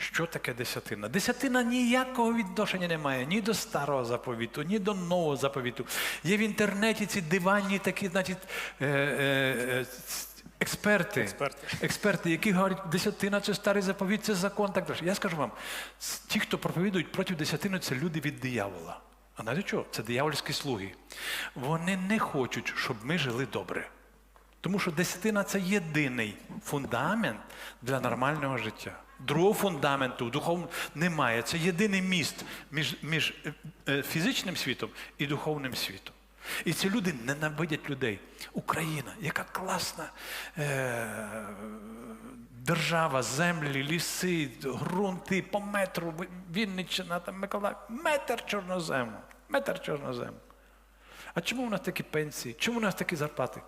Що таке десятина? Десятина ніякого відношення не має ні до старого заповіту, ні до нового заповіту. Є в інтернеті ці диванні такі, значить, е, е, е, експерти, Експерти. експерти, які говорять, десятина це старий заповіт, це закон. Так далі. Я скажу вам, ті, хто проповідують проти десятини, це люди від диявола. А знаєте чого? Це диявольські слуги. Вони не хочуть, щоб ми жили добре. Тому що десятина це єдиний фундамент для нормального життя. Другого фундаменту духовного немає. Це єдиний міст між, між е, фізичним світом і духовним світом. І ці люди ненавидять людей. Україна, яка класна е, держава, землі, ліси, ґрунти по метру, Вінниччина, там Миколаїв, метр чорнозему, метр чорнозему. А чому в нас такі пенсії? Чому в нас такі зарплати?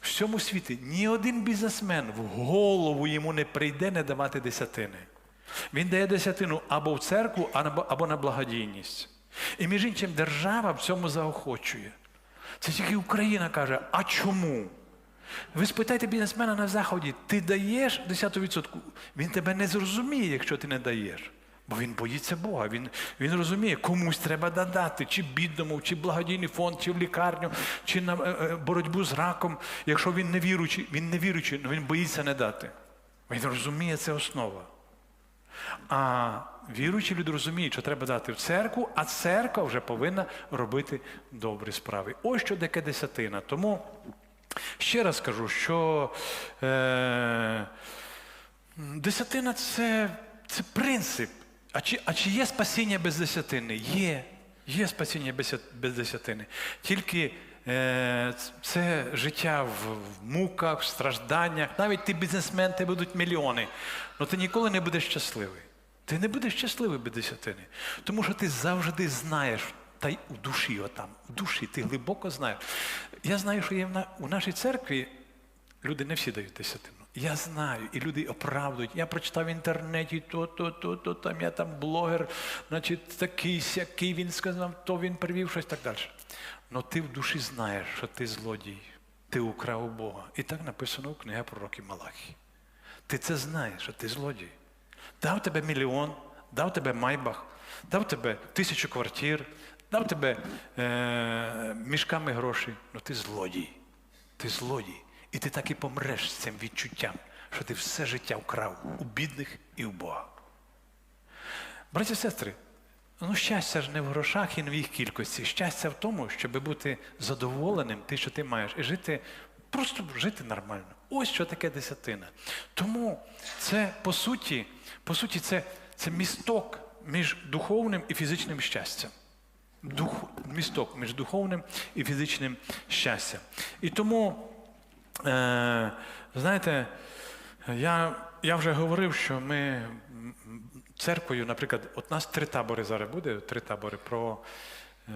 В всьому світі ні один бізнесмен в голову йому не прийде не давати десятини. Він дає десятину або в церкву, або на благодійність. І між іншим, держава в цьому заохочує. Це тільки Україна каже, а чому? Ви спитайте бізнесмена на заході, ти даєш 10%? Він тебе не зрозуміє, якщо ти не даєш. Бо він боїться Бога. Він, він розуміє, комусь треба додати, чи бідному, чи благодійний фонд, чи в лікарню, чи на е, е, боротьбу з раком. Якщо він не віруючий, він не віруючий, але він боїться не дати. Він розуміє, це основа. А віруючі люди розуміють, що треба дати в церкву, а церква вже повинна робити добрі справи. Ось що таке десятина. Тому ще раз кажу, що е, десятина це, це принцип. А чи, а чи є спасіння без десятини? Є. Є спасіння без, без десятини. Тільки е, це життя в, в муках, в стражданнях. Навіть ти бізнесмен, тебе будуть мільйони. але ти ніколи не будеш щасливий. Ти не будеш щасливий без десятини. Тому що ти завжди знаєш, та й у душі, отам, у душі, ти глибоко знаєш. Я знаю, що є в у нашій церкві люди не всі дають десятину. Я знаю, і люди оправдують. Я прочитав в інтернеті то, то, то, то, там я там блогер, значить, такий сякий, він сказав, то він привів щось так далі. Но ти в душі знаєш, що ти злодій, ти украв у Бога. І так написано у книга пророки Малахі. Ти це знаєш, що ти злодій. Дав тебе мільйон, дав тебе майбах, дав тебе тисячу квартир, дав тебе е- мішками грошей. Ну ти злодій. Ти злодій. І ти так і помреш з цим відчуттям, що ти все життя вкрав у бідних і у Бога. Браті і сестри, ну щастя ж не в грошах і не в їх кількості. Щастя в тому, щоб бути задоволеним тим, що ти маєш, і жити, просто жити нормально. Ось що таке десятина. Тому це по суті, по суті, це, це місток між духовним і фізичним щастям. Дух, місток між духовним і фізичним щастям. І тому, е, знаєте, я, я вже говорив, що ми церквою, наприклад, от нас три табори зараз буде, три табори про е,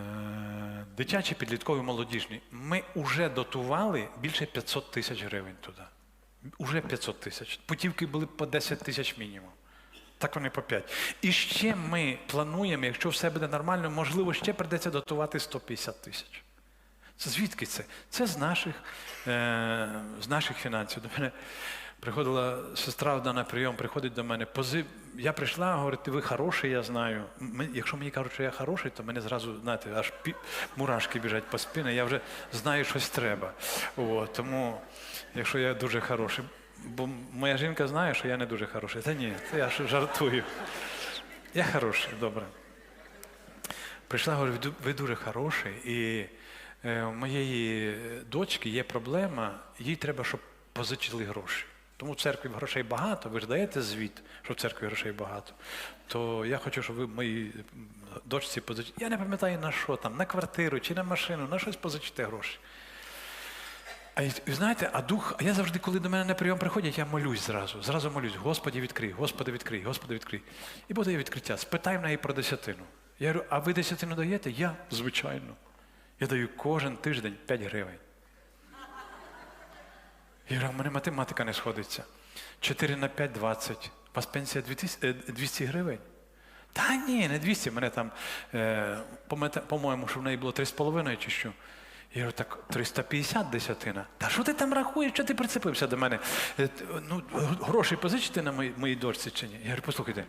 дитячі, підліткові, молодіжні. Ми вже дотували більше 500 тисяч гривень туди. Уже 500 тисяч. Путівки були по 10 тисяч мінімум. Так вони по 5. І ще ми плануємо, якщо все буде нормально, можливо, ще придеться дотувати 150 тисяч. Це звідки це? Це з наших, е, з наших фінансів. До мене приходила сестра одна на прийом, приходить до мене. Пози... Я прийшла, говорить, ви хороший, я знаю. Ми- Якщо мені кажуть, що я хороший, то мене зразу, знаєте, аж пі... мурашки біжать по спині, я вже знаю, щось треба. От, тому, якщо я дуже хороший. Бо моя жінка знає, що я не дуже хороший. Та ні, це я жартую. Я хороший, добре. Прийшла, говорю, «Ви дуже хороший, і у моєї дочки є проблема, їй треба, щоб позичили гроші. Тому в церкві грошей багато, ви ж даєте звіт, що в церкві грошей багато. То я хочу, щоб ви моїй дочці позичили. Я не пам'ятаю на що там, на квартиру чи на машину, на щось позичите гроші. А знаєте, а дух, а я завжди, коли до мене на прийом приходять, я молюсь зразу. Зразу молюсь, Господі відкрий, Господи відкрий, Господи відкрий. І буде відкриття. Спитай в неї про десятину. Я говорю, а ви десятину даєте? Я, звичайно. Я даю кожен тиждень 5 гривень. Я говорю, у мене математика не сходиться. 4 на 5 – 20. У вас пенсія 2000 е, 200 гривень? Та ні, не 200. Мене там, е, по-моєму, що в неї було 3,5 чи що. Я говорю, так 350 десятина. Та що ти там рахуєш? Що ти прицепився до мене? Е, Ну, гроші позичите на моїй, моїй дочці чи ні? Я говорю, послухайте,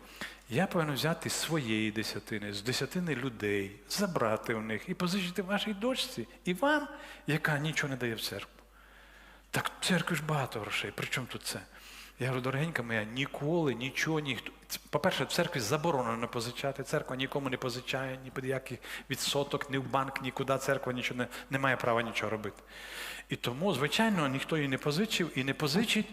я повинен взяти з своєї десятини, з десятини людей, забрати у них і позичити вашій дочці і вам, яка нічого не дає в церкву. Так в церкві ж багато грошей. При чому тут це? Я говорю, дорогенька моя, ніколи нічого ніхто. По-перше, в церкві заборонено не позичати. Церква нікому не позичає, ні під яких відсоток, ні в банк, нікуди церква нічого не, не має права нічого робити. І тому, звичайно, ніхто її не позичив і не позичить.